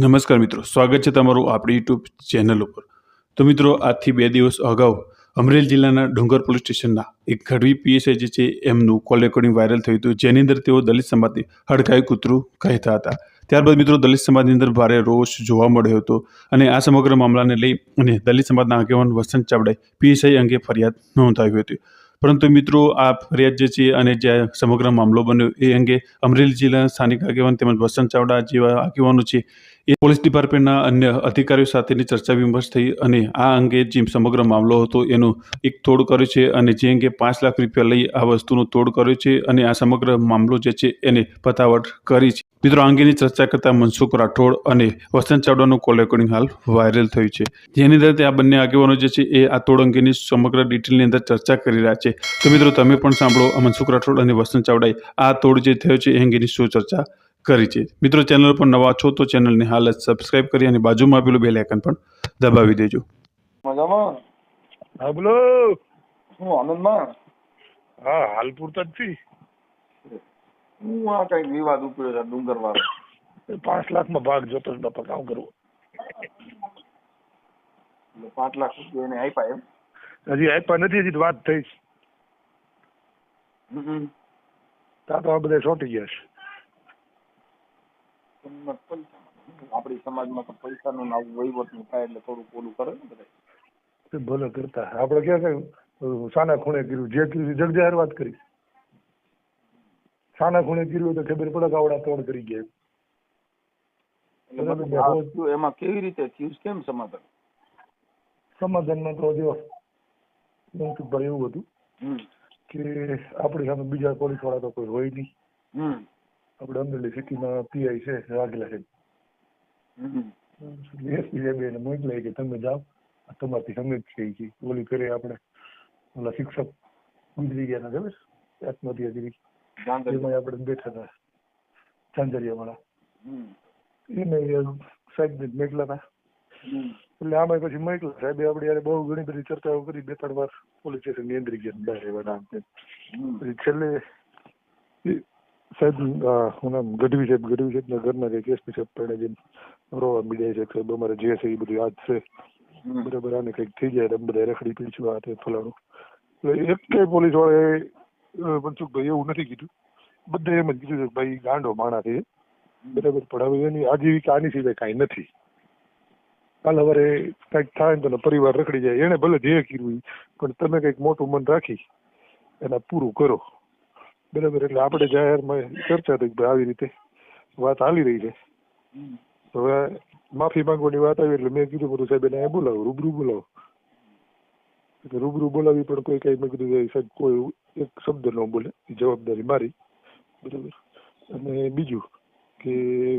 નમસ્કાર મિત્રો, સ્વાગત છે તમારું આપણી યુટ્યુબ ચેનલ ઉપર. તો મિત્રો, આજથી બે દિવસ અગાઉ અમરેલી જિલ્લાના ડુંગર પોલીસ સ્ટેશનના એક ગઢવી પીએસઆઈ જે છે, એમનું કોલ રેકોર્ડિંગ વાયરલ થયું હતું, જેની અંદર તેઓ દલિત સમાજની હડકાયું કૂતરું કહેતા હતા. ત્યારબાદ મિત્રો, દલિત સમાજની અંદર ભારે રોષ જોવા મળ્યો હતો અને આ સમગ્ર મામલાને લઈ અને દલિત સમાજના આગેવાન વસંત ચાવડાએ પીએસઆઈ અંગે ફરિયાદ નોંધાવી હતી. પરંતુ મિત્રો, આ ફરિયાદ જે છે અને જે સમગ્ર મામલો બન્યો, એ અંગે અમરેલી જિલ્લાના સ્થાનિક આગેવાન તેમજ વસંત ચાવડા જેવા આગેવાનો છે એ પોલીસ ડિપાર્ટમેન્ટના અન્ય અધિકારીઓ સાથેની ચર્ચા વિમર્શ થઈ અને આ અંગે જે સમગ્ર મામલો હતો એનું એક તોડ કર્યો છે અને જે અંગે પાંચ લાખ રૂપિયા લઈ આ વસ્તુનો તોડ કર્યો છે અને આ સમગ્ર મામલો જે છે એને પતાવટ કરી છે. મિત્રો અંગેની ચર્ચા કરતા મનસુખ રાઠોડ અને વસંત ચાવડાનું કોલ રેકોર્ડિંગ હાલ વાયરલ થયું છે. જેની અંદર આ બંને આગેવાનો જે છે એ આ તોડ અંગેની સમગ્ર ડિટેલની અંદર ચર્ચા કરી રહ્યા છે. તો મિત્રો, તમે પણ સાંભળો મનસુખ રાઠોડ અને વસંત ચાવડાએ આ તોડ જે થયો છે એ અંગેની શું ચર્ચા કરી છે. મિત્રો ચેનલ પર નવા છો તો ચેનલને હાલ જ સબસ્ક્રાઇબ કરી અને બાજુમાં આપેલું બેલ આઇકન પણ દબાવી દેજો. મજામાં? હા બોલો. હું આનંદમાં? હા હાલ પૂરતા જ છી હું આ કંઈક વિવાદ ઉપડ્યો છે ડુંગર વાળો પાંચ લાખમાં ભાગ જોતો જ બાપા કામ કરવું. પાંચ લાખ રૂપિયા એને આપ્યા એમ? હજી આપ્યા નથી હજી તો વાત થઈ. તા તો આ બધા ચોંટી ગયા છે. આપણી સમાજમાં તો પૈસાનું ને આવું વહીવટનું થાય એટલે થોડુંક ઓલું કરે ને બધા. ભલે કરતા. આપણે ક્યાં કઈ સાના ખૂણે કર્યું. જે કર્યું જગજાહેર વાત કરી. સાના ખૂણે કર્યું તો ખબર પડે કે આવડા તોડ કરી ગયા. એમાં કેવી રીતે થયું કેમ સમાધાન? સમાધાનમાં તો જો મનસુખભાઈ એવું હતું કે આપણી સામે બીજા પોલીસવાળા તો કોઈ હોય નહીં. આપણે અમરેલી સિટીમાં પીઆઈ છે વાઘેલા છે. એસપી સાહેબ એને મોકલાય કે તમે જાઓ. તમારથી સમજ છે કે ઓલી કરે આપણે ઓલા શિક્ષક ગુજરી ગયા ખબર? આત્મહત્યા કરી. એમાં આપણે બેઠા હતા. ચાંચરિયા વાળા એને સાહેબ ને મોકલા હતા એટલે આમાં પછી સાહેબે આપણે યારે બહુ ઘણી બધી ચર્ચાઓ કરી બે ત્રણ વાર પોલીસ સ્ટેશનની અંદર ગયા બહાર પછી છેલ્લે સાહેબ હું નામ ગઢવી સાહેબ ગઢવી સાહેબના ઘરના કંઈક એસપી સાહેબ જઈને રોવા મીડિયા સાહેબ અમારે જે છે એ બધું યાદ છે. બરાબર આને કંઈક થઈ જાય તો બધા રખડી પીડ્યું આ તે ફલાણું. એટલે એક કઈ પોલીસ વાળાએ મનસુખભાઈ એવું નથી કીધું. બધે એમ જ કીધું છે કે ભાઈ ગાંડો માણા છે. બરાબર પણ હવે એની આજીવિકા આની સિવાય કાંઈ નથી. કાલ સવારે કાંઈક થાય ને તો પરિવાર રખડી જાય. એને ભલે જે કર્યું પણ તમે કંઈક મોટું મન રાખી એના પૂરું કરો. બરાબર, એટલે આપણે જાહેરમાં ચર્ચા થઈ આવી રીતે વાત હાલી રહી છે. હવે માફી માંગવાની વાત આવી, એટલે મેં કીધું બધું સાહેબ એને બોલાવો, રૂબરૂ બોલાવો. એટલે રૂબરૂ બોલાવી પણ કોઈ કઈ મેં કીધું સાહેબ કોઈ એક શબ્દ ન બોલે જવાબદારી મારી. બરાબર? અને બીજું કે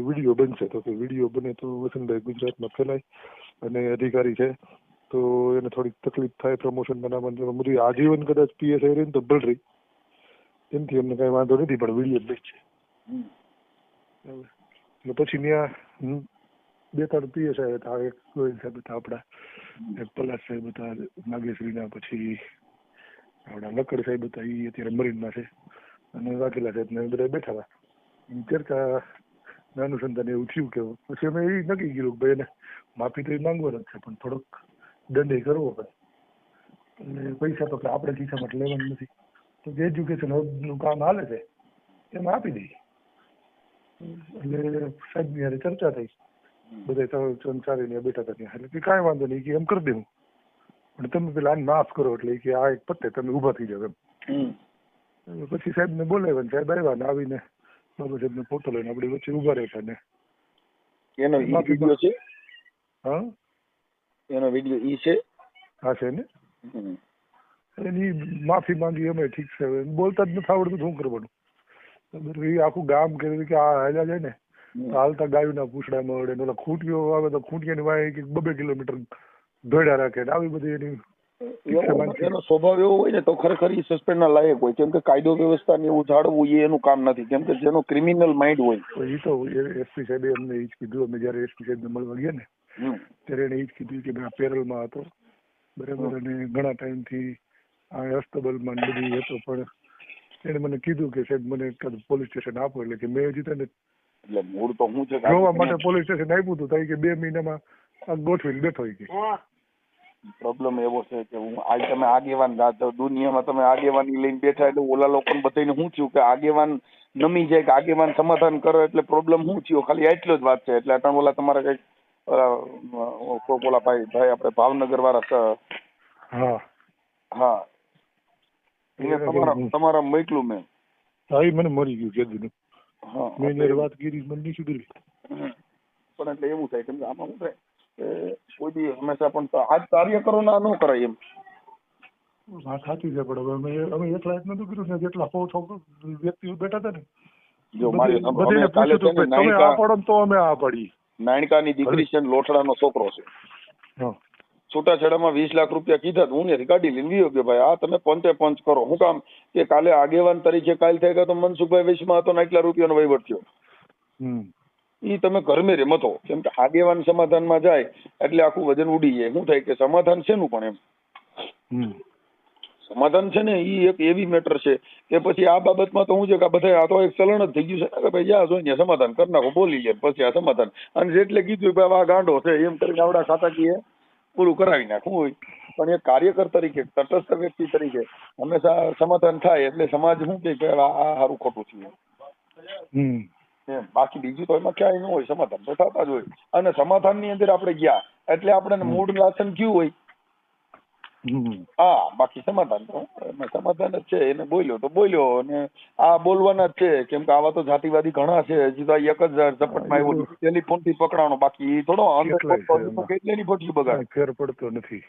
વીડિયો બનશે, તો કે વીડિયો બને તો વસંતભાઈ ગુજરાતમાં ફેલાય અને અધિકારી છે, તો એને થોડીક તકલીફ થાય પ્રમોશન નામ બધું આજીવન કદાચ પીએસઆઈ રહી ને તો ભલ રહી એમથી અમને કઈ વાંધો નથી પણ વીડિયો જ છે એટલે પછી ત્યાં બે ત્રણ પીએસઆઈ હતા એક ગોયલ સાહેબ હતા આપણા એક પલાસ સાહેબ હતા નાગેશ્રીના પછી આપણા લકડ સાહેબ હતા એ અત્યારે મરીનમાં છે. અને વાઘેલા સાહેબ ને બધા બેઠા હતા. ચર્ચા અનુસંધાને એવું થયું કે પછી અમે એ નક્કી કર્યું કે ભાઈ એને માફી તો એ માંગવાનો છે પણ થોડોક દંડ એ કરવો પડે. એટલે પૈસા તો આપણે ખિસ્સામાં લેવાનું નથી. તો જે એજ્યુકેશનનું કામ હાલે છે એમાં આપી દઈએ. એટલે સાહેબની ચર્ચા થઈ. બધા સંસારી ને બેઠા હતા ત્યાં. એટલે કે કાંઈ વાંધો નહીં કે એમ કરી દેવું. પણ તમે પેલા આને માફ કરો એટલે કે આ એક પતે તમે ઊભા થઈ જાવ એમ. પછી સાહેબ ને બોલાવ્યા ને સાહેબ આવ્યા ને આવીને બાબા સાહેબ ને ફોટો લઈને આપણી વચ્ચે ઊભા રહેતા ને. એનો વીડિયો છે? હા? એનો વીડિયો ઈ છે? હા છે ને? એની માફી માંગી અમે ઠીક છે. બોલતા જ નથી આવડતું શું કરવાનું? એ આખું ગામ કે કે આ હાલ્યા જાય ને હાલતા ગાયુના પૂછડા મળે ને ઓલા ખૂંટીઓ આવે તો ખૂંટિયાની વાય કે બબે કિલોમીટર દોડ્યા રાખે ને આવી બધી એની એનો સ્વભાવ એવો હોય ને તો ખરેખર એ સસ્પેન્ડ ના લાયક હોય. કેમ કે કાયદો વ્યવસ્થા ને એવું જાળવવું એ એનું કામ નથી. કેમ કે જેનો ક્રિમિનલ માઇન્ડ હોય. એ તો એસપી સાહેબે અમને એ જ કીધું અમે જયારે એસપી સાહેબને મળવા ગયા ને ત્યારે એને એ જ કીધું કે મેં પેરલમાં હતો. બરાબર અને ઘણા ટાઈમથી ને બધી હતો પણ એને મને કીધું કે સાહેબ મને એકાદ પોલીસ સ્ટેશન આપો એટલે કે મેં હજી તને એટલે મૂળ તો હું છે જોવા માટે પોલીસ સ્ટેશન આપ્યું હતું કે બે મહિનામાં આ ગોઠવીને બેઠો કે. પ્રોબ્લેમ એવો છે કે હું આજ તમે આગેવાન દુનિયામાં તમે આગેવાની લઈને બેઠા એટલે ઓલા લોકોને બધાને શું થયું કે આગેવાન નમી જાય કે આગેવાન સમાધાન કરે એટલે પ્રોબ્લેમ શું થયો? ખાલી એટલો જ વાત છે. એટલે અટાણ ઓલા તમારા કંઈક ઓલા ભાઈ ભાઈ આપણે ભાવનગર વાળા હા. હા. એને તમારા તમારા મોકલું મેં. હા મને મરી ગયું કેદું હા મેં જયારે વાત કરી મને નહીં સુધરી. પણ એટલે એવું થાય કેમ કે આમાં શું થાય કોઈ બી હંમેશા પણ આજ કાર્ય કરો ના ન કરાય એમ. વાત સાચી છે પણ અમે અમે એકલા જ નતું કર્યું ને જેટલા સો છોકરો વ્યક્તિઓ બેઠા હતા ને જો મારી અમે કાલે છે તમે આ પડો તો અમે આ પડી નાયકાની દીકરી છે લોઠડાનો છોકરો છે. હા. છૂટાછેડામાં વીસ લાખ રૂપિયા કીધા હું ત્યાંથી કાઢી લઈને વિયો કે ભાઈ આ તમે પંચે પંચ કરો. હું કામ કે કાલે આગેવાન તરીકે કાલ થઈ ગયા તો મનસુખભાઈ વિશમાં હતો ને એટલા રૂપિયાનો વહીવટ થયો. એ ઈ તમે ઘરમે રે મતો કેમ કે આગેવાન સમાધાનમાં જાય એટલે આખું વજન ઉડી જાય. શું થાય કે સમાધાન શેનું પણ એમ? સમાધાન છે ને ઈ એક એવી મેટર છે કે પછી આ બાબતમાં તો હું છે કે બધા આ તો એક ચલણ જ થઈ ગયું છે. કે ભાઈ જ્યાં જોઈને સમાધાન કરી નાખો બોલી લે પછી આ સમાધાન. અને જેટલે કીધું ભાઈ આ ગાંડો છે. એમ કરીને આવડા ખાતાકીએ પૂરું કરાવી નાખવું હોય. પણ એ કાર્યકર તરીકે તટસ્થ વ્યક્તિ તરીકે હંમેશા સમાધાન થાય એટલે સમાજ શું કે આ સારું ખોટું છે. બાકી બીજું તો એમાં ક્યાંય ન હોય. સમાધાન તો થતા જ હોય. અને સમાધાનની અંદર આપણે ગયા. એટલે આપણે મૂળ લાસન કયું હોય? હા બાકી સમાધાન તો સમાધાન જ છે એને બોલ્યો તો બોલ્યો અને આ બોલવાના જ છે કેમ કે આવા તો જાતિવાદી ઘણા છે તો એક જ ઝપટમાં આવ્યો ટેલિફોનથી પકડાણો બાકી થોડો કેટલેની ફોટલી બગાડ. ફેર પડતો નથી.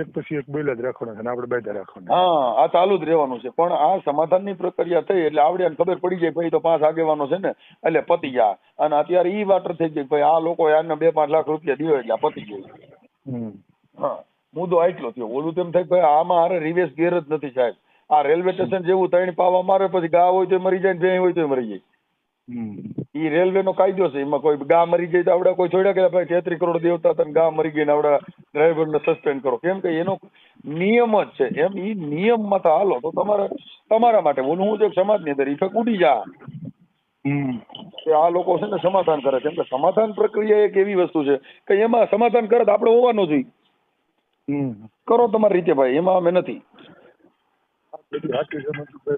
એક પછી એક બોલ્યા જ રાખવાના છે ને આપણે બેઠા રાખવાના. હા આ ચાલુ જ રહેવાનું છે પણ આ સમાધાનની પ્રક્રિયા થઈ એટલે આવડે ને ખબર પડી જાય ભાઈ તો પાંચ આગેવાનો છે ને એટલે પતી ગયા. અને અત્યારે ઈ વાટર થઈ ગઈ ભાઈ આ લોકો યારને બે પાંચ લાખ રૂપિયા દીધો એટલે પતી ગયું. હમ. હા. મુદ્દો આટલો થયો. ઓલું તેમ થાય ભાઈ આમાં હારે રિવેસ ગેર જ નથી સાહેબ. આ રેલવે સ્ટેશન જેવું ત્રણ પાવા મારે પછી ગા હોય તો મરી જાય ભેં હોય તો મરી જાય. ઈ રેલવે નો કાયદો છે. એમાં કોઈ ગા મરી જાય તો આવડા કોઈ છોડ્યા કે ભાઈ છેત્રી કરોડ દેવતા તને ગા મરી ગઈ ને આવડા ડ્રાઈવર ને સસ્પેન્ડ કરો. કેમ કે એનો નિયમ જ છે. એમ ઈ નિયમમાં તો હાલો તો તમારે તમારા માટે. ઓલું હું જો સમાજની અંદર ઇફેક્ટ ઉડી જા. કે આ લોકો છે ને સમાધાન કરે છે. કેમ કે સમાધાન પ્રક્રિયા એક એવી વસ્તુ છે કે એમાં સમાધાન કરે તો આપણે હોવાનું જોઈએ કરો તમારી રીતે ભાઈ એમાં અમે નથી.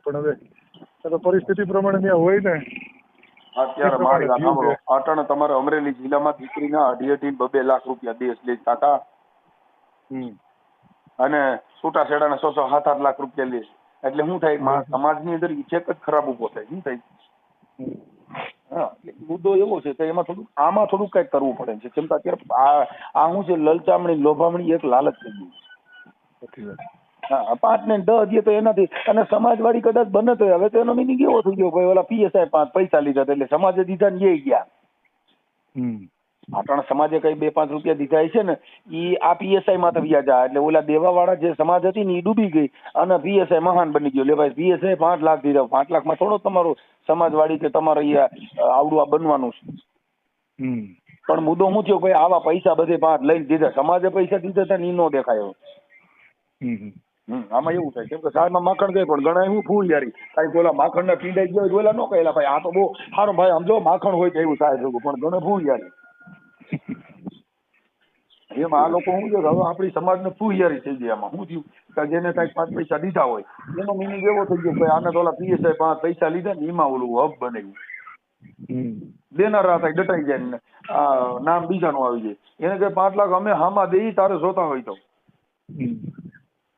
પણ હવે પરિસ્થિતિ પ્રમાણે ત્યાં હોય ને. અત્યારે મારી વાત સાંભળો. અટાણે તમારે અમરેલી જિલ્લામાં દીકરીના અઢી અઢી બબે લાખ રૂપિયા દેશ લે કાકા હમ. અને છૂટાછેડાના સો સો સાત આઠ લાખ રૂપિયા લે એટલે શું થાય? સમાજની અંદર ઇફેક્ટ જ ખરાબ ઊભો થાય. શું થાય. હા મુદ્દો એવો છે કે એમાં થોડું આમાં થોડું કંઈક કરવું પડે છે. કેમ કે અત્યારે આ આ શું છે લલચામણી લોભામણી એક લાલચ થઈ ગયું હા પાંચ ને દસ જે તો એનાથી અને સમાજવાડી કદાચ બને તો હવે તો એનો મિનિંગ એવો થઈ ગયો ભાઈ ઓલા પીએસઆઈ પાંચ પૈસા લીધા એટલે સમાજે દીધા ને એ ગયા. હમ. આપણા સમાજે કઈ બે પાંચ રૂપિયા દીધા છે ને એ આ પીએસઆઈ માં તો વ્યાજ આ એટલે ઓલા દેવા વાળા જે સમાજ હતી ને એ ડૂબી ગઈ અને પીએસઆઈ મહાન બની ગયો. લે ભાઈ પીએસઆઈ પાંચ લાખ દીધા. પાંચ લાખમાં થોડો તમારો સમાજવાડી કે તમારે અહીંયા આવડું આ બનવાનું છે. પણ મુદ્દો હું થયો? ભાઈ આવા પૈસા બધે પાંચ લઈને દીધા. સમાજે પૈસા દીધા હતા ને ઈ નો દેખાયો. આમાં એવું થાય. કેમ કે સાહેબમાં માખણ ગઈ પણ ગણાય હું ફૂલ યારી. કાંઈ પેલા માખણ ના પીડાઈ ગયો હોય, ઓલા નો કહેલા. ભાઈ આ તો બહુ સારો ભાઈ સમજો માખણ હોય તો એવું સાહેબ પણ ગણે ફૂલ યારી. એમાં આ લોકો શું છે હવે આપણી સમાજને ફૂહિયારી થઈ ગઈ આમાં. શું થયું? જેને કાંઈક પાંચ પૈસા દીધા હોય એનો મિનિંગ એવો થઈ ગયો કે આને તો ઓલા પીએસઆઈ પાંચ પૈસા લીધા ને એમાં ઓલું હબ બનાવ્યું. દેનાર દેનારા હતા ડટાઈ જાય ને આ નામ બીજાનું આવી જાય. એને કે પાંચ લાખ અમે હામાં દઈ તારે જોતા હોય તો.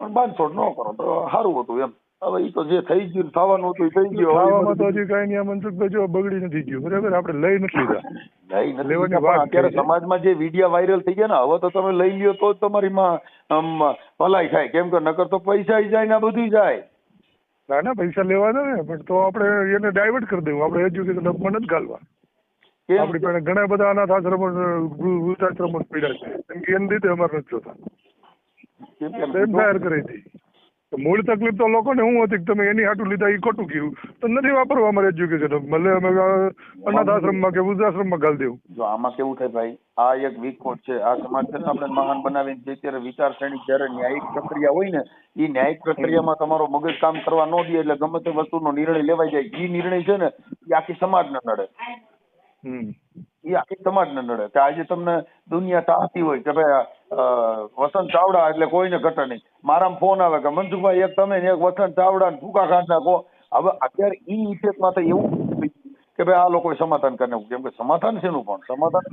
પણ બાંધછોડ ન કરો તો સારું હતું એમ. હવે એ તો જે થઈ ગયું થવાનું હતું થઈ ગયું. થવામાં તો હજી કઈ નહીં મનસુખભાઈ જો બગડી નથી ગયું. બરાબર? આપણે લઈ નથી લીધા. લઈ નથી લીધા, અત્યારે સમાજમાં જે વિડિયા વાયરલ થઈ ગયા ને હવે તો તમે લઈ લ્યો તો જ તમારી માં ભલાઈ થાય. કેમ કે નકર તો પૈસા જાય ને બધું જાય. ના ના પૈસા લેવાના ને પણ તો આપણે એને ડાયવર્ટ કરી દેવું. આપણે એજ્યુકેશન ડબમાં નથી ગાલવા. આપણી પાસે ઘણા બધા અનાથ આશ્રમો વૃદ્ધાશ્રમો પડ્યા છે. કેમ કે એમ રીતે અમારે નથી જોતા. એમ ફાયર કરી હતી. મૂળ તકલીફ તો લોકોને, હું હતી તમે એની હાટું લીધા એ ખોટું કયું તો નથી વાપરવા અમારે એજ્યુકેશન ભલે અમે અનાથ આશ્રમમાં કે વૃદ્ધાશ્રમમાં ગાલ દેવું. જો આમાં કેવું થાય ભાઈ, આ એક વીક કોટ છે. આ સમાજ છે આપણે મહાન બનાવીને જે વિચાર શ્રેણી જ્યારે ન્યાયિક પ્રક્રિયા હોય ને એ ન્યાયિક પ્રક્રિયામાં તમારો મગજ કામ કરવા ન દે એટલે ગમે તે વસ્તુનો નિર્ણય લેવાય જાય. એ નિર્ણય છે ને એ આખી સમાજને નડે. એ આખી સમાજને નડે. કે આજે તમને દુનિયા ચાહતી હોય કે ભાઈ વસંત ચાવડા એટલે કોઈને ઘટે નહીં. મારામાં ફોન આવે કે મનસુખભાઈ એક તમે એક વસંત ચાવડા ને ફૂકા ખાંડ નાખો. હવે અત્યારે એ ઇફેક્ટમાં તો એવું કે ભાઈ, આ લોકોએ સમાધાન કરી નાખવું કેમ કે સમાધાન શેનું પણ? સમાધાન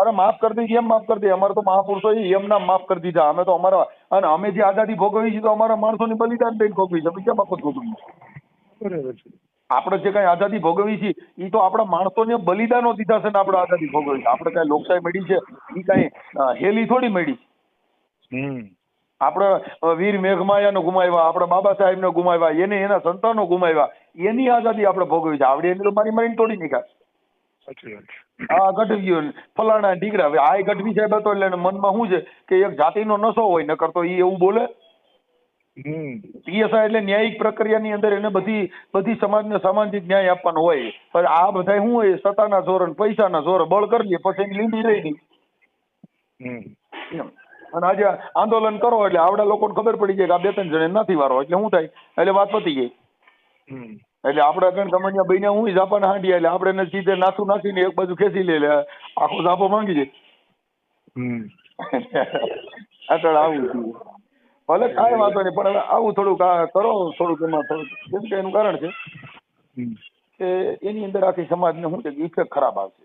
અરે, માફ કરી દીધી, એમ માફ કરી દે અમારે તો મહાપુરુષો એમ નામ માફ કરી દીધા. અમે તો અમારા અને અમે જે આઝાદી ભોગવી છે તો અમારા માણસોની બલિદાન દઈને ભોગવી છે અમે કેમ મફત ભોગવી બરાબર છે. આપણે જે કઈ આઝાદી ભોગવી છે એ તો આપણા માણસોને બલિદાનો દીધા છે ને આપણે આઝાદી ભોગવી છે. આપણે કઈ લોકશાહી મળી છે એ કઈ હેલી થોડી મળી આપણે વીર મેઘમાયાને ગુમાવ્યા આપણે બાબા સાહેબને ગુમાવ્યા એને એના સંતાનો ગુમાવ્યા એની આઝાદી આપણે ભોગવી છે. આવડે એની તો મારી મારીને તોડી વાત આ ગઢવીઓ ગયું ફલાણા દીકરા હવે આ ગઢવી સાહેબ હતો એટલે મનમાં શું છે કે એક જાતિનો નશો હોય નકર તો એ એવું બોલે પીએસઆઈ એટલે ન્યાયિક પ્રક્રિયાની અંદર એને બધી બધી સમાજને સામાજિક ન્યાય આપવાનો હોય. પણ આ બધા શું હોય? સત્તાના અને પૈસાના જોર બળ કરી લે પછી એની લીંડી રહી નહીં અને આજે આંદોલન કરો એટલે આવડા લોકોને ખબર પડી જાય કે આ બે ત્રણ જણ નથી વારો. એટલે શું થાય? એટલે વાત પતી ગઈ. એટલે આપણે કણ કમણિયા બન્યા હું ઝાપાના હાંડિયા. એટલે આપણે સીધે નાથું નાખીને એક બાજુ ખેંચી લે એટલે આખો ઝાપો માંગી જાય. હમ. આગળ આવું થયું ભલે કાંઈ વાંધો નહીં પણ હવે આવું થોડુંક આ કરો થોડુંક એમાં થોડુંક. કેમ કે એનું કારણ છે કે એની અંદર આખી સમાજને શું છે કે ઇફેક્ટ ખરાબ આવશે.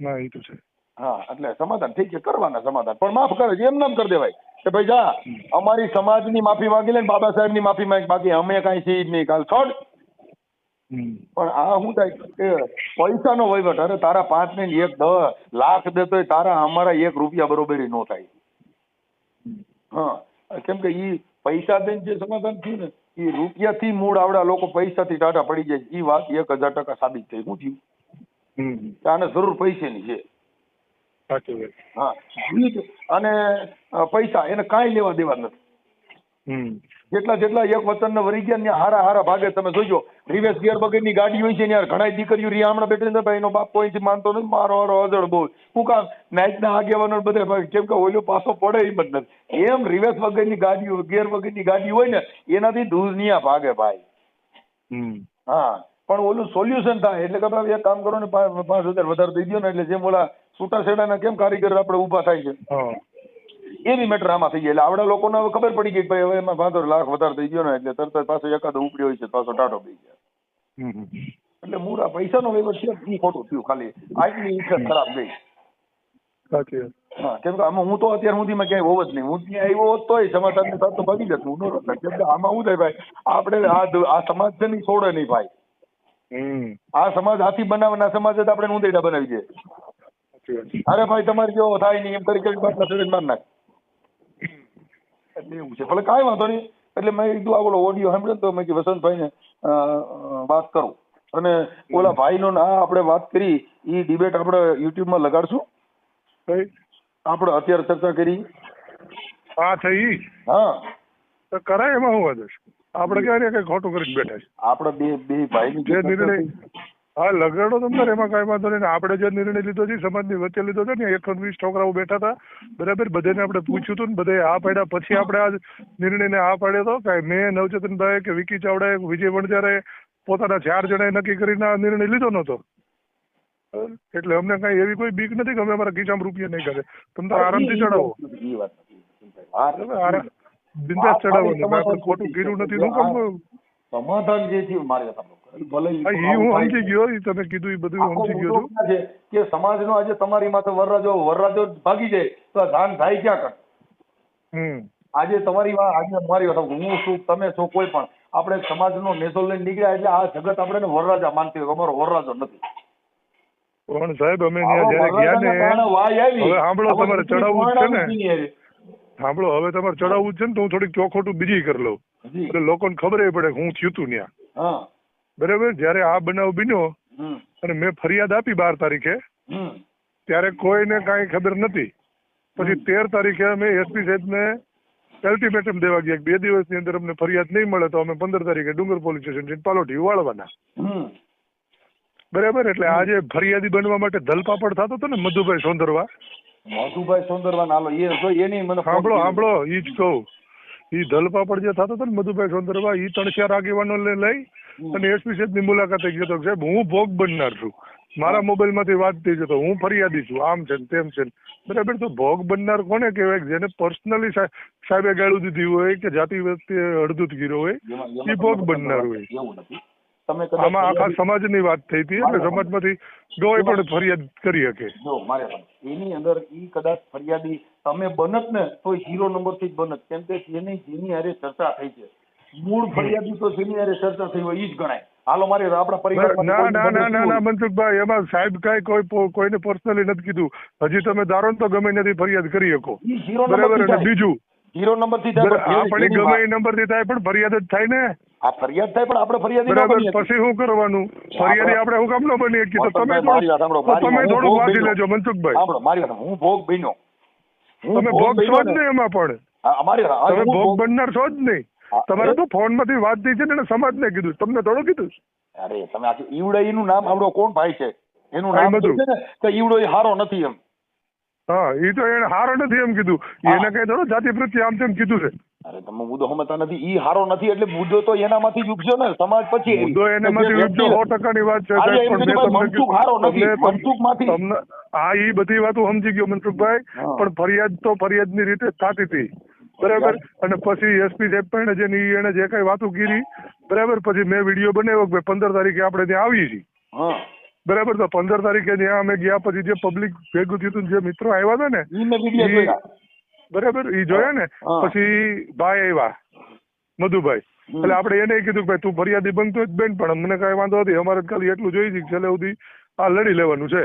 ના એ તો છે. હા એટલે સમાધાન ઠીક છે કરવાના સમાધાન. પણ માફ કરે છે એમ નામ કરી દેવાય કે ભાઈ જા અમારી સમાજની માફી માંગી લે બાબા બાબા સાહેબની માફી માંગી બાકી અમે કાંઈ છીએ જ નહીં કાલ છોડ. પણ આ શું થાય કે પૈસાનો વહીવટ અરે તારા પાંચ ને એક દસ લાખ દેતોય તારા અમારા એક રૂપિયા બરોબરી નો થાય. હા. કેમ કે એ પૈસા દઈને જે સમાધાન થયું ને એ રૂપિયાથી મૂળ આવડા લોકો પૈસાથી ટાટા પડી જાય. એ વાત એક હજાર ટકા સાબિત થઈ. શું થયું? આને જરૂર પૈસેની છે. સાચી હા. અને પૈસા એને કાંઈ લેવા દેવા નથી. હમ. જેટલા જેટલા એક વતનને વરી ગયા ને હારા હારા ભાગે તમે જોજો. રિવેસ ગિયર વગરની ગાડી હોય છે ને ઘણા દીકરીઓ રી હમણાં બેઠી ને ભાઈ એનો બાપ કોઈ માનતો નથી મારો હારો અજળ બહુ. હું કામ નાઈટના આગેવાનો બધે કેમ કે ઓલો પાછો પડે એમ જ નથી. એમ રિવેસ વગરની ગાડી ગિયર વગરની ગાડી હોય ને એનાથી દુનિયા ભાગે ભાઈ. હા પણ ઓલું સોલ્યુશન થાય એટલે કે ભાઈ એક કામ કરો ને પાંચ હજાર વધારે દઈ દો ને એટલે જેમ ઓલા ના કેમ કારીગર આપણે ઊભા થાય છે. એવી મેટર આમાં થઈ ગઈ એટલે આવડા લોકોને હવે ખબર પડી ગઈ ભાઈ હવે એમાં પાંચસો લાખ વધારે થઈ ગયો ને એટલે તરત જ પાછો એકાદો ઉપડ્યો હોય છે પાછો ટાટો પડી ગયા. એટલે મૂરા પૈસા પૈસાનો વહીવટ છે એ ખોટું થયું ખાલી. આજની ઈચ્છા ખરાબ ગઈ. સાચી હા કેમ કે આમાં હું તો અત્યાર સુધીમાં ક્યાંય હોવ જ નહીં. હું ત્યાં આવ્યો હોત તોય સમાધાનની તો ભાગી જતું. હું નહોતો કેમ કે આમાં શું થાય ભાઈ? આપણે આ આ સમાજ છે નહીં છોડે નહીં ભાઈ. આ સમાજ હાથી બનાવવાના સમાજ જ આપણે ઊંધેડા બનાવી દે અરે ભાઈ તમારે કેવો થાય નહીં એમ કરી કરી બાટલા માર નાખ. એટલે એવું છે. ભલે કાંઈ વાંધો નહીં. એટલે મેં કીધું આ ઓલો ઓડિયો સાંભળ્યો તો મેં કીધું વસંતભાઈને વાત કરું. અને ઓલા ભાઈનો ને આ આપણે વાત કરી એ ડિબેટ આપણે યુટ્યુબમાં લગાડશું. આપણે અત્યારે ચર્ચા કરી. હા થઈ. હા. તો કરાય એમાં હું વાંધો આપણે ક્યારે કઈ ખોટું કરીને બેઠા છે આપણે બે બે ભાઈની જે નિર્ણય હા લગાડો તમને એમાં કાંઈ વાંધો નહીં. આપણે જે નિર્ણય લીધો છે સમાજની વચ્ચે લીધો છે ને એકસો વીસ છોકરાઓ બેઠા હતા. બરાબર બધાને આપણે પૂછ્યું હતું ને બધાએ આ પાડ્યા પછી આપણે આ નિર્ણયને આ પાડ્યો હતો કે મેં નવચેતનભાઈ કે વિકી ચાવડાએ વિજય વણજારે પોતાના ચાર જણાએ નક્કી કરીને આ નિર્ણય લીધો નહોતો. એટલે અમને કાંઈ એવી કોઈ બીક નથી કે અમે અમારા ખીચામાં રૂપિયા નહીં કરે તમે તો આરામથી ચડાવો બિંદાસ ચડાવો ખોટું કીધું નથી સમાધાન જે છે મારે સાંભળો. ભલે એ હું સમજી ગયો તમે કીધું એ બધું સમજી ગયો છું. કે સમાજનો આજે તમારી માથે વરરાજો વરરાજો ભાગી જાય તો આ ધાન થાય ક્યાં કર હમ. આજે તમારી વાત આજે અમારી વાત હું છું તમે છો કોઈ પણ આપણે સમાજનો નેસો લઈને નીકળ્યા એટલે આ જગત આપણે વરરાજા માનતી હોય અમારો વરરાજો નથી. પણ સાહેબ અમે ત્યાં જયારે ગયા ને. હવે સાંભળો તમારે ચડાવવું છે ને. સાંભળો હવે તમારે ચડાવવું છે ને તો હું થોડીક ચોખોટું બીજી કરી લઉં. એટલે લોકોને ખબર એ પડે હું થયું તું ત્યાં બરાબર? જ્યારે આ બનાવ બન્યો અને મેં ફરિયાદ આપી બાર તારીખે ત્યારે કોઈને કાંઈ ખબર નથી. પછી તેર તારીખે અમે એસપી સાહેબને અલ્ટિમેટમ દેવા ગયા બે દિવસની અંદર અમને ફરિયાદ નહીં મળે તો અમે પંદર તારીખે ડુંગર પોલીસ સ્ટેશન પાલોટી વાળવાના બરાબર? એટલે આજે ફરિયાદી બનવા માટે ધલપાપડ થતો હતો ને મધુભાઈ સોંદરવા. મધુભાઈ સોંદરવા નાલો એ જો એની મને સાંભળો સાંભળો ઈ જ કહું. ઈ ધલપાપડ જે થતો હતો ને મધુભાઈ સોંદરવા ઈ તણસિયાર આગેવાનો લઈ અને એસપી સાહેબની મુલાકાતે ગયો હતો સાહેબ હું ભોગ બનનાર છું. મારા મોબાઈલમાંથી વાત થઈ જતો હું ફરિયાદી છું. આમ છે તેમ છે બરાબર તો ભોગ બનનાર કોને કહેવાય? જેને પર્સનલી સાહેબે ગાળું દીધી હોય કે જાતિ વ્યક્તિ અડધૂત ગીરો હોય એ ભોગ બનનાર હોય. આમાં આખા સમાજની વાત થઈ હતી એટલે સમાજમાંથી ગોય પણ ફરિયાદ કરી શકે. જો મારે એની અંદર ઈ કદાચ ફરિયાદી તમે બનત ને તો હીરો નંબરથી જ બનત. કેમ કે જેની જેની હારે ચર્ચા થઈ છે. મૂળ ફરિયાદી તો જેની ચર્ચા થઈ હોય એ જ ગણાય. હાલો મારે આપણા પરિવાર ના ના ના ના ના મનસુખભાઈ એમાં સાહેબ કઈ કોઈ કોઈને પર્સનલી નથી કીધું. હજી તમે ધારો તો ગમે નથી ફરિયાદ કરી શકો. બરાબર અને બીજું? હીરો નંબરથી થાય પણ ગમે એ નંબરથી થાય પણ ફરિયાદ જ થાય ને. આ ફરિયાદ થાય પણ આપણે ફરિયાદી ન બનીએ. પછી શું કરવાનું? ફરિયાદી આપણે હું કામ ન બની કે તમે મારી વાત સાંભળો, થોડું તો તમે ભોગ વાંચી લેજો મનસુખભાઈ. સાંભળો મારી વાત હું ભોગ બન્યો. તમે ભોગ છો જ નહીં એમાં પણ. અમારી તમે ભોગ બનનાર છો જ નહીં. તમારે તો ફોનમાંથી વાત થઈ છે ને એને સમાજને કીધું તમને થોડું કીધું અરે તમે આખું ઈવડે નું નામ આવડો કોણ ભાઈ છે? એનું નામ. છે ને કે ઈવડો હારો નથી એમ. હા એ તો એને હારો નથી એમ કીધું. એને કઈ થોડો જાતિ પ્રત્યે આમ તેમ કીધું છે. અરે તમે મુદ્દો સમજતા નથી. ઈ હારો નથી એટલે મુદ્દો તો એનામાંથી જ ઉપજો ને. સમાજ પછી મુદ્દો એનામાંથી ઉપજો સો ટકાની વાત છે. મનસુખ હારો નથી. મનસુખમાંથી હા એ બધી વાતો સમજી ગયો મનસુખભાઈ. પણ ફરિયાદ તો ફરિયાદની રીતે જ થતી હતી. બરાબર? અને પછી એસપી સાહેબ પણ જેની એને જે કઈ વાતો કરી બરાબર? પછી મેં વીડિયો બનાવ્યો કે પંદર તારીખે આપણે ત્યાં આવીએ છીએ. બરાબર? તો પંદર તારીખે ત્યાં અમે ગયા પછી જે પબ્લિક ભેગું થયું હતું જે મિત્રો આવ્યા હતા ને બરાબર? એ જોયા ને? પછી ભાઈ આવ્યા મધુભાઈ. એટલે આપણે એને કીધું કે ભાઈ તું ફરિયાદી બનતો જ બેન પણ અમને કઈ વાંધો નથી અમારે ખાલી એટલું જોઈ છે છેલ્લે સુધી આ લડી લેવાનું છે.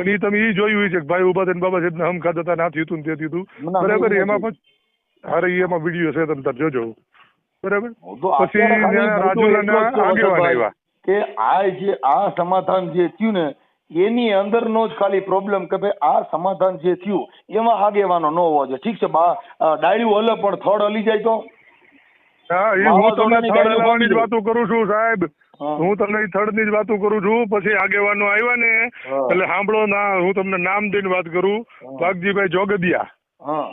અને એ તમે ઈ જોયું છે કે ભાઈ ઊભા થઈને બાબા સાહેબને હમ ખાતા હતા ના થયું હતું ને તે થયું હતું બરાબર? એમાં જોયું. અરે એમાં વીડિયો છે તમે તાર જોજો. બરાબર? પછી રાજુલાના આગેવાન આવ્યા. કે આ જે આ સમાધાન જે થયું ને એની અંદરનો જ ખાલી પ્રોબ્લેમ કે ભાઈ આ સમાધાન જે થયું એમાં આગેવાનો ન હોવો જોઈએ. ઠીક છે બા ડાળ્યું હલે પણ થડ હલી જાય તો? હા એ હું તમને થડ થર્ડ જ વાતો કરું છું સાહેબ. હું. તમને થડની જ વાતો કરું છું. પછી આગેવાનો આવ્યા ને એટલે સાંભળો ના હું તમને નામ દઈને વાત કરું. બાગજીભાઈ જોગદિયા. હા.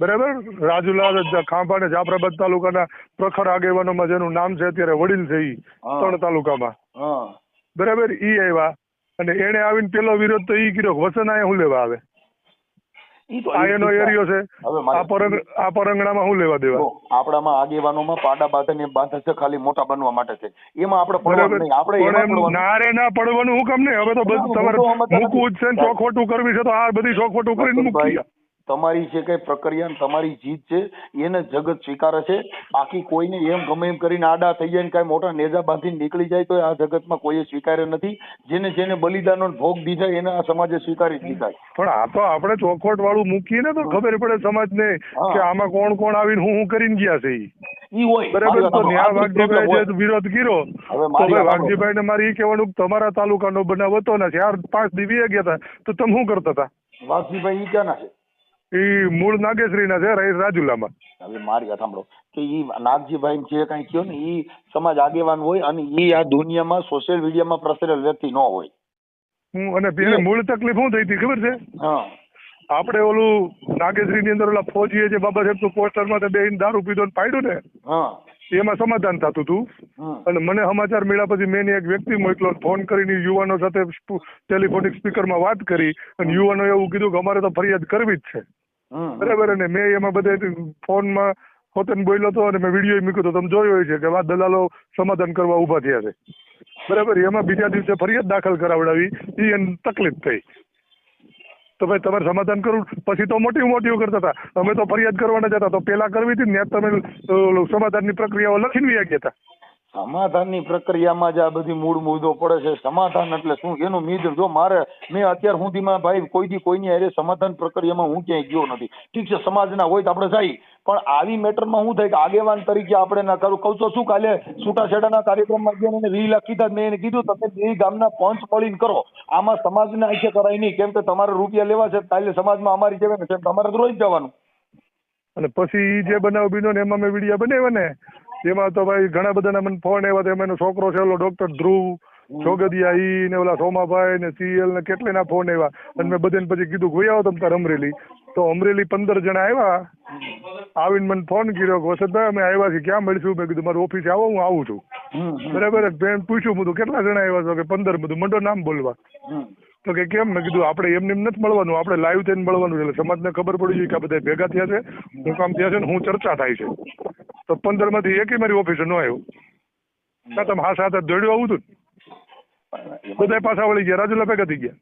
બરાબર? રાજુલાલ ખાંભા ને જાફરાબાદ તાલુકાના પ્રખર આગેવાનોમાં જેનું નામ છે અત્યારે વડીલ છે ઈ ત્રણ તાલુકામાં. બરાબર? ઈ આવ્યા અને એને આવીને પેલો વિરોધ તો ઈ કર્યો વસન આયા હું લેવા આવે? આ એનો એરિયો છે. આ પરંગ આ પરંગણામાં હું લેવા દેવા? આપણામાં આગેવાનોમાં પાડા બાંધે ને બાંધે છે ખાલી મોટા બનવા માટે છે. એમાં આપણે પડવાનું નહીં આપણે. ના રે ના પડવાનું હું કમ નહીં? હવે તો બધું તમારે મૂકવું જ છે. ચોખવટું કરવી છે તો આ બધી ચોખવટું કરીને મૂકી તમારી જે કઈ પ્રક્રિયા ને તમારી જીત છે એને જગત સ્વીકારે છે. બાકી કોઈને એમ ગમે એમ કરીને આડા થઈ જાય ને કાંઈ મોટા નેજા બાંધીને નીકળી જાય તો આ જગતમાં કોઈએ સ્વીકાર્યો નથી. જેને જેને બલિદાનો ભોગ દીધા એને આ સમાજે સ્વીકારી દીધા. પણ આ તો આપણે ચોખવટ વાળું મૂકીએ ને તો ખબર પડે સમાજને ને કે આમાં કોણ કોણ આવીને હું હું કરીને ગયા છે ઈ. ઈ હોય. બરાબર? તો ન્યા વાઘજીભાઈ જે વિરોધ કર્યો તો વાઘજીભાઈ ને મારે કહેવાનું તમારા તાલુકાનો બનાવ હતો ને ચાર પાંચ દીવી ગયા હતા તો તમે શું કરતા હતા? વાઘજીભાઈ ઈ ક્યાંના છે? ઈ મૂળ નાગેશ્રીના છે રહીશ રાજુલામાં. હવે મારી વાત સાંભળો. કે ઈ નાગજીભાઈ જે કઈ કયો ને ઈ સમાજ આગેવાન હોય અને ઈ આ દુનિયામાં સોશિયલ મીડિયામાં પ્રસરેલ વ્યક્તિ ન હોય. હું અને પેલી મૂળ તકલીફ શું થઈ હતી ખબર છે? હા. આપણે ઓલું નાગેશ્રી ની અંદર ઓલા ફોજીએ જે બાબા સાહેબ પોસ્ટરમાં બેહીને દારૂ પીધો ને પાડ્યું ને હા. એમાં સમાધાન થતું હતું. અને મને સમાચાર મળ્યા પછી મેં એક વ્યક્તિ મોકલો ફોન કરીને યુવાનો સાથે ટેલિફોનિક સ્પીકરમાં વાત કરી અને યુવાનો એવું કીધું કે અમારે તો ફરિયાદ કરવી જ છે. બરાબર, અને મેં એમાં બધે ફોનમાં પોતે બોલ્યો હતો અને મેં વીડિયો મૂક્યો તમે જોયો છે કે આ દલાલો સમાધાન કરવા ઊભા થયા છે. બરાબર, એમાં બીજા દિવસે ફરિયાદ દાખલ કરાવડાવી એ એને તકલીફ થઈ. તો ભાઈ તમારે સમાધાન કરવું પછી તો મોટી મોટી કરતા હતા. અમે તો ફરિયાદ કરવાના જ હતા. તો પેલા કરવી હતી ને તમે સમાધાનની પ્રક્રિયાઓ લખીને વ્યા ગયા હતા. સમાધાનની પ્રક્રિયામાં જ આ બધી મૂળ મુદ્દો પડે છે. સમાધાન એટલે શું? એનું મીડ જો મારે, મેં અત્યાર સુધીમાં ભાઈ કોઈથી કોઈની અરે સમાધાન પ્રક્રિયામાં હું ક્યાંય ગયો નથી. ઠીક છે, સમાજના હોય તો આપણે જઈએ. પણ આવી મેટરમાં શું થાય કે આગેવાન તરીકે આપણે ના કરું? કહું તો શું કાલે છૂટાછેડાના કાર્યક્રમમાં ગયા એને વીસ લાખ કીધા મેં એને કીધું, તમે બે ગામના પંચ મળીને કરો. આમાં સમાજને આંખે કરાય નહીં. કેમ કે તમારે રૂપિયા લેવા છે, કાલે સમાજમાં અમારી જેવા ને તેમ તમારે રોજ જવાનું. અને પછી જે બનાવ બીનો ને એમાં મેં વિડીયા બનાવ્યા ને એમાં તો ભાઈ ઘણા બધાના મને ફોન આવ્યા હતા. એમાં એનો છોકરો છે ઓલો ડોક્ટર ધ્રુવ જોગદિયા ઈ ને ઓલા સોમાભાઈ ને સીએલ ને કેટલાના ફોન આવ્યા. અને મેં બધાને પછી કીધું કે આવો તમે તાર અમરેલી. તો અમરેલી પંદર જણા આવ્યા. આવીને મને ફોન કર્યો કે વસંતભાઈ અમે આવ્યા છીએ. ક્યાં મળીશું? મેં કીધું મારી ઓફિસે આવો હું આવું છું. બરાબર. બેન પૂછ્યું બધું કેટલા જણા આવ્યા છો? કે પંદર. બધું મંડો નામ બોલવા. તો કે કેમ? મેં કીધું આપણે એમને એમ નથી મળવાનું. આપણે લાઈવ થઈને મળવાનું છે. એટલે સમાજને ખબર પડી જોઈએ કે આ બધા ભેગા થયા છે. હું કામ થયા છે ને હું ચર્ચા થાય છે. તો પંદરમાંથી એકે મારી ઓફિસે ન આવ્યો. ના તમે હા સાથે દોડ્યું આવું હતું બધા પાછા વળી ગયા રાજુલા ભેગા થઈ ગયા.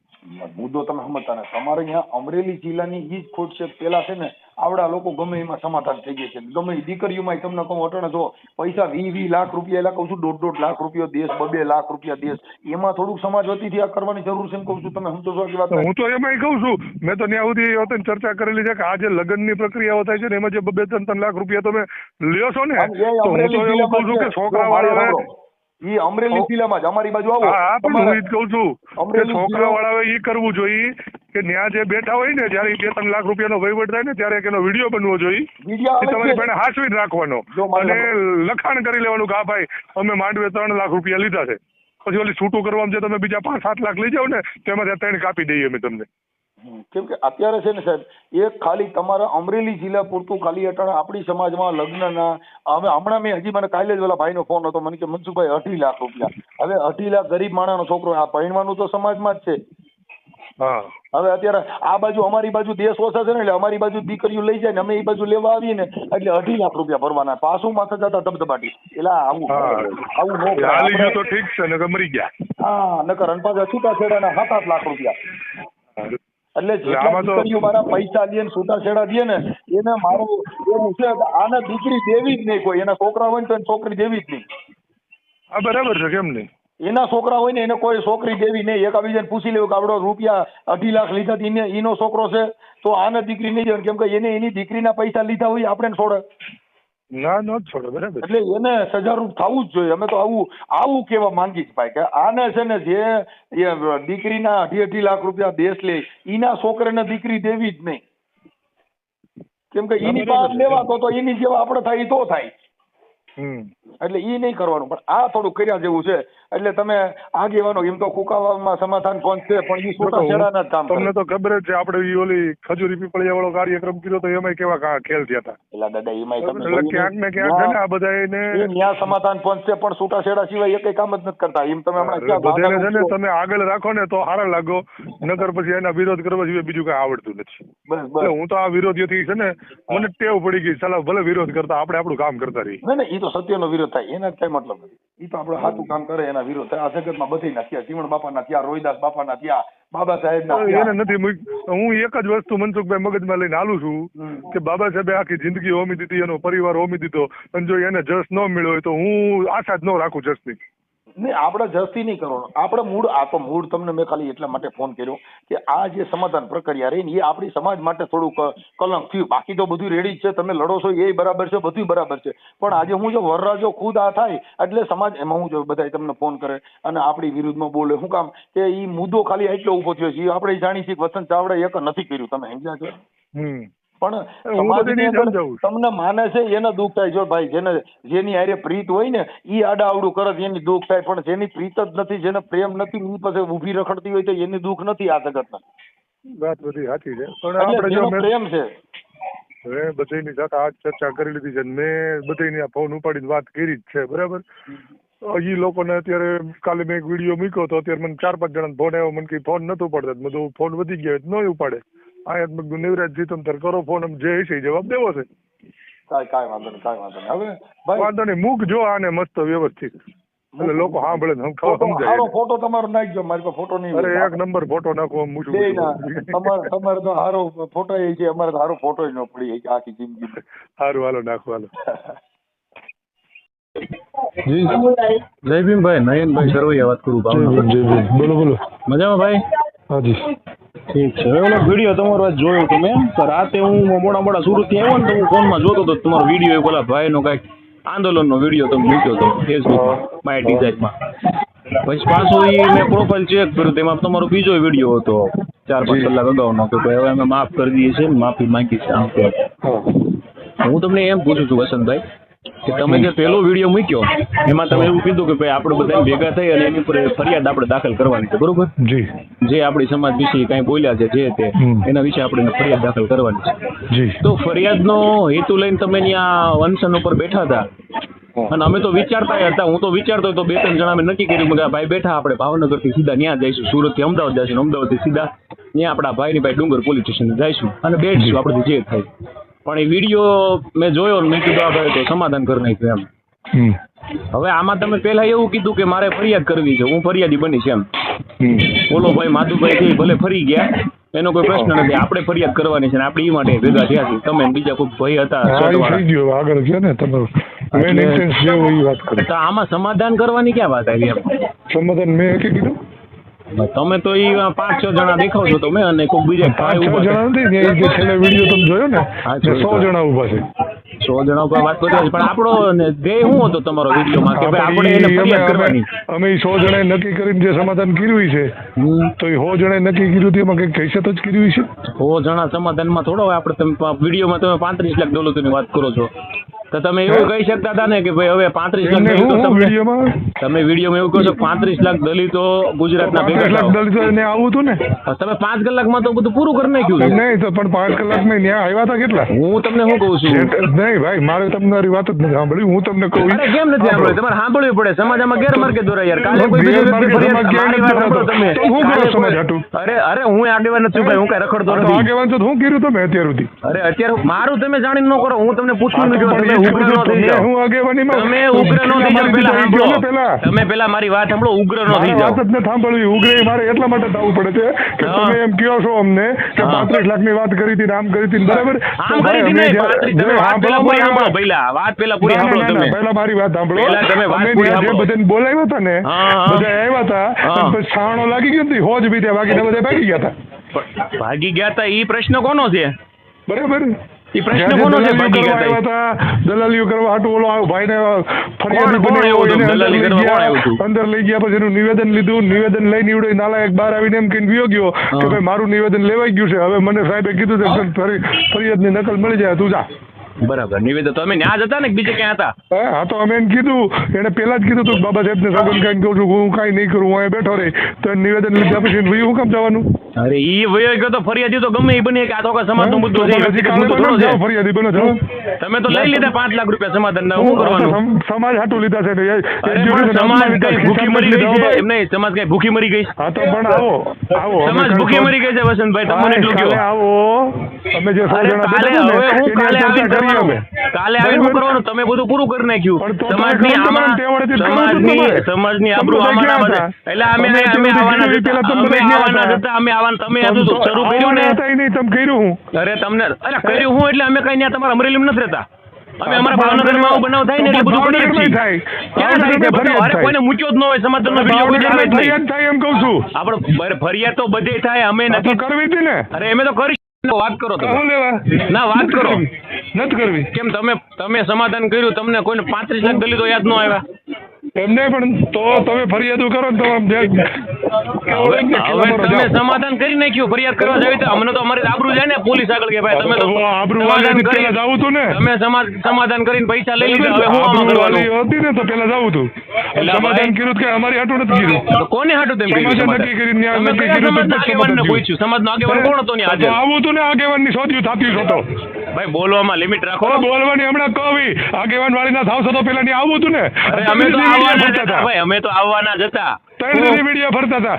મુદ્દો તમે સમજતા ને તમારે અહીંયા અમરેલી જિલ્લાની ઈ જ ખોટ છે. પેલા છે ને આવડા લોકો ગમે એમાં સમાધાન થઈ ગયા છે. ગમે દીકરીઓમાં તમને કહું અટણે જો પૈસા વી વી લાખ રૂપિયા એટલે કહું છું દોઢ દોઢ લાખ રૂપિયા દેશ બબે લાખ રૂપિયા દેશ. એમાં થોડુંક સમાજ વતીથી આ કરવાની જરૂર છે એમ કહું છું. તમે સમજો છો કે વાત? હું તો એમાં કહું છું. મેં તો ત્યાં સુધી ચર્ચા કરેલી છે કે આ જે લગ્નની પ્રક્રિયાઓ થાય છે ને એમાં જે બે ત્રણ ત્રણ લાખ રૂપિયા તમે લ્યો છો ને તો હું તો એવું કહું છું કે છોકરા વાળા ઈ અમરેલી જિલ્લામાં જ અમારી બાજુ આવો. હા પણ હું ઈ જ કહું છું કે છોકરા વાળાએ ઈ કરવું જોઈએ કે ત્યાં જે બેઠા હોય ને જ્યારે બે ત્રણ લાખ રૂપિયાનો વહીવટ થાય ને ત્યારે એનો વીડિયો બનવો જોઈએ. તમારી. પાસે હાચવીને રાખવાનો. અને લખાણ કરી લેવાનું કે હા ભાઈ અમે માંડવે ત્રણ લાખ રૂપિયા લીધા છે. પછી ઓલી છૂટું કરવામાં જે તમે બીજા પાંચ સાત લાખ લઈ જાઓ ને તેમાંથી ત્રણ કાપી દઈએ અમે તમને. કેમ કે અત્યારે છે ને સાહેબ એ ખાલી તમારા અમરેલી જિલ્લા પૂરતું ખાલી અટાણે આપણી સમાજમાં લગ્નના હવે હમણાં મેં હજી મને કાલે જ ઓલા ભાઈનો ફોન હતો મને કે મનસુખભાઈ અઢી લાખ રૂપિયા. હવે અઢી લાખ ગરીબ માણસનો છોકરો આ પરણવાનું તો સમાજમાં જ છે. હવે અત્યારે આ બાજુ અમારી બાજુ દેશ ઓછા છે ને એટલે અમારી બાજુ દીકરીઓ લઈ જાય ને અમે એ બાજુ લેવા આવીએ ને એટલે અઢી લાખ રૂપિયા ભરવાના. પાછું માથે જતા ધબધબાટી. એટલે આવું. આવું તો ઠીક છે નકર મરી ગયા. હા નકર અને પાછા છેડા સાત આઠ લાખ રૂપિયા. એટલે જેટલા દીકરીઓ મારા પૈસા લઈએ છૂટાછેડા દે ને એને મારું એવું છે આને દીકરી દેવી જ નહીં કોઈ. એના છોકરા હોય ને તો છોકરી દેવી જ નહીં. હા બરાબર છે કેમ નહીં? એના છોકરા હોય ને એને કોઈ છોકરી દેવી નહીં. એકાબીજાને પૂછી લેવું કે આપડો રૂપિયા અઢી લાખ લીધા એને એનો છોકરો છે તો આને દીકરી નહીં દેવાની. કેમ કે એને એની દીકરીના પૈસા લીધા હોય આપણે છોડે. ના ન છોડે બરાબર. એટલે એને સજારૂપ થવું જ જોઈએ. અમે તો આવું આવું કહેવા માંગી છે ભાઈ કે આને છે ને જે એ દીકરીના અઢી અઢી લાખ રૂપિયા દેશ લે એના છોકરાને દીકરી દેવી જ નહીં. કેમ કે એની પાસ લેવા તો તો એની જેવા આપણે થાય તો થાય. હમ. એટલે એ નહીં કરવાનું. પણ આ થોડું કર્યા જેવું છે. એટલે તમે આગેવાનો એમ તો કુકાવામાં સમાધાન કોણ છે? પણ એ છોટા છેડાના જ કામ તમને તો ખબર જ છે આપણે ઓલી ખજૂરી પીપળિયા વાળો કાર્યક્રમ કર્યો તો એમાં કેવા ખેલ થયા હતા. એટલે દાદા એમાં તમને ક્યાંક ને ક્યાંક છે ને આ બધા એને એ ન્યા સમાધાન પહોંચશે પણ છૂટા છેડા સિવાય એકેય કામ જ નથી કરતા. એમ તમે હમણાં છે ને તમે આગળ રાખો ને તો હારા લાગો. નકર પછી એના વિરોધ કરવા સિવાય બીજું કઈ આવડતું નથી. બસ બસ. હું તો આ વિરોધીઓથી છે ને મને ટેવ પડી ગઈ ચાલો ભલે વિરોધ કરતા આપણે આપણું કામ કરતા રહીએ. ના ના એ તો સત્યનો વિરોધ થાય એના કઈ મતલબ નથી. એ તો આપણે સાચું કામ કરે એના વિરોધ થાય. આ જગતમાં બધીના થયા જીવણ બાપાના થયા રોહિદાસ બાપાના થયા બાબા સાહેબ એને નથી હું એક જ વસ્તુ મનસુખભાઈ મગજમાં લઈને હાલું છું કે બાબા સાહેબે આખી જિંદગી હોમી દીધી એનો પરિવાર હોમી દીધો. અને જો એને જસ ન મળ્યો હોય તો હું આશા જ ન રાખું જસની. નહીં, આપણે જસ્તી નહીં કરવાનું. આપણે મૂળ, આ તો મૂળ તમને મેં ખાલી એટલા માટે ફોન કર્યો કે આ જે સમાધાન પ્રક્રિયા રહી ને એ આપણી સમાજ માટે થોડુંક કલંક થયું. બાકી તો બધું રેડી જ છે. તમે લડો છો, એ બરાબર છે બધું બરાબર છે. પણ આજે હું જો વરરાજો ખુદ આ થાય, એટલે સમાજ, એમાં હું જો બધા તમને ફોન કરે અને આપણી વિરુદ્ધમાં બોલે. શું કામ કે એ મુદ્દો ખાલી એટલો ઊભો થયો છે. એ આપણે જાણી છીએ વસંત ચાવડા એક નથી કર્યું. તમે સમજ્યા છો? હમ. પણ સમાજની અંદર તમને માને છે એને દુઃખ થાય. જો ભાઈ જેને જેની હારે પ્રીત હોય ને એ આડા આવડું કરે એની દુઃખ થાય. પણ જેની પ્રીત જ નથી જેને પ્રેમ નથી ઈ પાસે ઊભી રખડતી હોય તો એની દુઃખ નથી આ જગતમાં વાત બધી સાચી છે. પણ આપણે જો પ્રેમ છે. મેં બધાની સાથે આ ચર્ચા કરી લીધી છે મેં બધાની ફોન ઉપાડીને વાત કરી જ છે બરાબર? એ લોકોને અત્યારે કાલે મેં એક વીડિયો મૂક્યો તો અત્યારે મને ચાર પાંચ જણા ફોન આવ્યો મને કઈ ફોન નતો ઉપાડતા બધું ફોન વધી ગયો ન ઉપાડે. કીધું નિવરાજજી તમે તાર કરો ફોન જે હશે જવાબ દેવો છે. કાંઈ કાંઈ વાંધો નહીં કાંઈ વાંધો નહીં. હવે ભાઈ વાંધો નહીં મૂક જો આને મસ્ત વ્યવસ્થિત. એટલે લોકો સાંભળે ને સમજાય હારો ફોટો તમારો નાખજો મારી પાસે ફોટો નહીં અરે એક નંબર ફોટો નાખો હું મૂછું. તમારે તમારે તો હારો ફોટો એ છે અમારે તો હારો ફોટો ન પડી આખી જિંદગી સારું હાલો નાખો હાલો. જી જય ભીમભાઈ નયનભાઈ સરવૈયા વાત કરું બોલો બોલો. મજામાં ભાઈ? હાજી. ઠીક છે. ઓલો વીડિયો તમારો આજ જોયો તો મેં તો રાતે હું મોડા મોડા સુરતથી આવ્યો ને તો હું ફોનમાં જોતો હતો તમારો વીડિયો એક ઓલા ભાઈનો કાંઈક આંદોલનનો વીડિયો તમે મૂક્યો હતો ફેસબુક માય ડિઝાઇનમાં પછી પાછો એ મેં પ્રોફાઇલ ચેક કર્યું તેમાં તમારો બીજો વીડિયો હતો. ચાર પાંચ કલાક અગાઉનો કે ભાઈ હવે અમે માફ કરી દઈએ છીએ માફી માંગી છે આમ તેમ હું તમને એમ પૂછું છું વસંતભાઈ કે તમે જે પહેલો વીડિયો મૂક્યો એમાં તમે એવું કીધું કે ભાઈ આપણે બધા ભેગા થઈ અને એની ઉપર ફરિયાદ આપણે દાખલ કરવાની છે બરોબર? જી. જે આપણી સમાજ વિશે કાંઈ બોલ્યા છે જે તે એના વિશે આપણે ફરિયાદ દાખલ કરવાની છે. જી. તો ફરિયાદનો હેતુ લઈને તમે ત્યાં અનશન ઉપર બેઠા હતા. અને અમે તો વિચારતા હતા હું તો વિચારતો હતો બે ત્રણ જણા અમે નક્કી કર્યું કે ભાઈ બેઠા આપણે ભાવનગરથી સીધા ત્યાં જઈશું સુરતથી અમદાવાદ જઈશું અમદાવાદ અમદાવાદથી સીધા ત્યાં આપણા ભાઈની ભાઈ ડુંગર પોલીસ સ્ટેશન જઈશું અને બેઠશું આપણે જે થાય. પણ એ વીડિયો મેં જોયો ને મેં કીધું આ ભાઈ તો સમાધાન કરી નાખ્યું એમ. હવે આમાં તમે પહેલા એવું કીધું કે મારે ફરિયાદ કરવી છે હું ફરિયાદી બનીશ એમ. બોલો ભાઈ માધુભાઈ થી ભલે ફરી ગયા એનો કોઈ પ્રશ્ન નથી. આપણે ફરિયાદ કરવાની છે ને આપણે એ માટે ભેગા થયા છે તમે બીજા કોઈ ભાઈ હતા આગળ છે ને તમારું આમાં સમાધાન કરવાની ક્યાં વાત આવી એમ? સમાધાન મેં કીધું? તમે તો ઈ પાંચ છ જણા દેખાવ છો તમે અને કોઈ બીજા પાંચ છ જણા નથી જે છેલ્લે વીડિયો તમે જોયો ને સો જણા ઊભા છે. સો જણા ઉપર વાત કરી પણ આપણો ધ્યેય શું હતો તમારો વિડીયોમાં? કે ભાઈ આપણે એને ફરિયાદ કરવાની. અમે સો જણાએ નક્કી કરીને જે સમાધાન કર્યું છે. તો એ સો જણાએ નક્કી કર્યું એમાં કંઈક કૈસત જ કર્યું છે? સો જણા સમાધાનમાં થોડો આપણે તમે વિડીયોમાં તમે પાંત્રીસ લાખ ડોલરની વાત કરો છો. તો તમે એવું કહી શકતા હતા ને કે ભાઈ હવે પાંત્રીસ લાખ દલિતો તમે વિડીયોમાં એવું કહો છો પાંત્રીસ લાખ દલિતો ગુજરાતના ભેગા લાખ દલિતો એને આવું હતું ને? તમે પાંચ કલાકમાં તો બધું પૂરું કરી નાખ્યું નહીં તો પણ પાંચ કલાકમાં ન્યા આવ્યા હતા કેટલા? હું તમને શું કહું છું? નહીં ભાઈ મારે તમારી વાત જ નથી સાંભળી હું તમને કહું કેમ નથી સાંભળ્યું? તમારે સાંભળવું પડે. સમાજમાં ગેરમાર્ગે દોરાય યાર. કાલે કોઈ બીજો તમે? હું કરું સમાજ કોઈ- અરે અરે હું આગેવાન નથી ભાઈ. હું કઈ રખડતો નથી. આગેવાન તો હું કર્યું તમે અત્યાર સુધી? અરે અત્યારે મારું તમે જાણી ન કરો. હું તમને પૂછવાનું આ ઉગ્ર ન થઈ જાઓ હું આગેવાનીમાં તમે ઉગ્ર ન થઈ જાઓ પેલા સાંભળો. તમે પેલા મારી વાત સાંભળો. ઉગ્ર ન થઈ જાઓ વાત જ નથી સાંભળવી. ઉગ્ર મારે એટલા માટે થવું પડે છે કે તમે એમ કહો છો અમને કે હા. પાંત્રીસ લાખની વાત કરી હતી ને આમ કરી હતી ને બરાબર? આમ તો કરી અમે નહીં જ્યાં- તમે વાત પેલા પૂરી સાંભળો ના, વાત પેલા પૂરી સાંભળો ના, ના, તમે. પહેલા મારી વાત સાંભળો. પહેલા તમે વાત પૂરી સાંભળો. બધાને બોલાવ્યા હતા ને હા, હા. બધા આવ્યા હતા પછી છાણો લાગી ગયો ને હોજ બી ત્યાં બાકી બધા ભાગી ગયા હતા. ભાગી ગયા તા ઈ પ્રશ્ન કોનો છે? બરાબર ઈ પ્રશ્ન કોનો છે? ભાગી ગયા તા આવ્યા હતા દલાલીઓ કરવા હાટુ ઓલો આ ભાઈને ફરિયાદી બનાવ્યો, આવ્યું હતું? એને અંદર દલાલી કરવા કોણ ગયા. અંદર લઈ ગયા પછી એનું નિવેદન લીધું નિવેદન લઈને ઈવડો નાલાયક બહાર આવીને એમ કહીને વિયો ગયો કે ભાઈ મારું નિવેદન લેવાઈ ગયું છે. હવે મને સાહેબે કીધું છે કે ફરી ફરિયાદની નકલ મળી જાય તું જા. બરાબર. નિવેદન તમે ત્યાં જ હતા ને બીજે ક્યાં હતા? હા? તો અમે એમ કીધું એને પેલા જ કીધું તું બાબા સાહેબને સગન કઈ કહું છું હું કઈ નહીં કરું હું અહીંયા બેઠો રહી. તો નિવેદન લીધા પછી હું કામ જવાનું? અરે ઈ વયો ગયો તો ફરિયાદી તો ગમે ઈ બની કે આ તો કા સમાજનો હે? મુદ્દો છે. ફરિયાદી બનો છો તમે તો લઈ લીધા પાંચ લાખ રૂપિયા સમાધાન શું હું કરવાનું? સમાજ હાટું લીધા છે ને એ- એ સમાજ કઈ ભૂખી મરી ગઈ છે? એમ નહીં સમાજ કઈ ભૂખી મરી ગઈ? હા તો પણ આવો આવો સમાજ ભૂખી મરી ગઈ છે વસંતભાઈ તમને એટલું કહો. આવો અમે જે સો જણા કાલે બેઠા હવે હું કાલે આવીને કરવાનું? કાલે આવીને હું કરવાનું? તમે બધું પૂરું કરી નાખ્યું. સમાજની સમાજની આમાં સમાજની સમાજની આબરૂ આમાં ના ક્યાં? એટલે અમે અમે આવવાના હતા અમે આવવાના? હતા? અમે આવવાના તમે તો શરૂ કર્યું ને. નહીં, તમે કર્યું હું. અરે તમને અરે કર્યું હું એટલે અમે કઈ ત્યાં તમારા અમરેલીમાં નથી રહેતા. અમે અમારા ભાવનગરમાં આવું બનાવ થાય ને એટલે બધું કરીએ. થાય. ક્યાં થાય? છે? અરે કોઈને મૂક્યો જ ન હોય સમાધાનનો વિડિયો કોઈ નહીં ફરિયાદ થાય એમ કહું છું. આપણે ફરિયાદ તો બધે થાય અમે નથી કરવી હતી ને. અરે અમે તો કરી વાત કરો તમે. ના, વાત કરો. નથી કરવી. કેમ તમે તમે સમાધાન કર્યું તમને કોઈને પાંત્રીસ લાખ દલિતો યાદ ન આવ્યા? એમને પણ તો તમે ફરિયાદ કરો ને તમે સમાધાન કરી નાખ્યું ફરિયાદ કરવા જાવી તો અમને તો અમારી આબરૂ જાય ને પોલીસ આગળ કે ભાઈ તમે તો આબરૂ સમાધાન વાળી પેલા જાવું તું ને. તમે સમાધાન કરીને પૈસા લઈ લીધા હવે હું આમાં આબરૂ વાળી હતી ને તો પેલા જાવું તું. એટલે સમાધાન કર્યું કે અમારી હાટું નથી કર્યું? કોને હાટું તેમ કર્યું? સમાધાન? નક્કી કરીને ન્યાય નક્કી કર્યું તો સમાધાન આગેવાન કોણ હતો ને હાજર આવું તું ને આગેવાનની સોધ્યું થાપ્યું હતો. ભાઈ બોલવામાં લિમિટ રાખો. બોલવાની હમણાં કવી આગેવાન વાળી ના થાવશો તો પેલા ની આવું તું ને. અમે તો આવવાના જ હતા. ભાઈ અમે તો આવવાના જ હતા. હતા.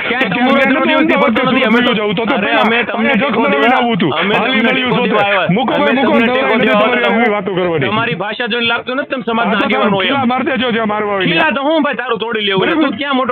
તમારો હતું ભાષા જોઈને લાગતું નથી તમે સમાજ ના આગેવાન હોય મારતે જ્યાં મારવા તો હું ભાઈ તારું તોડી લેવું. ક્યાં મોટો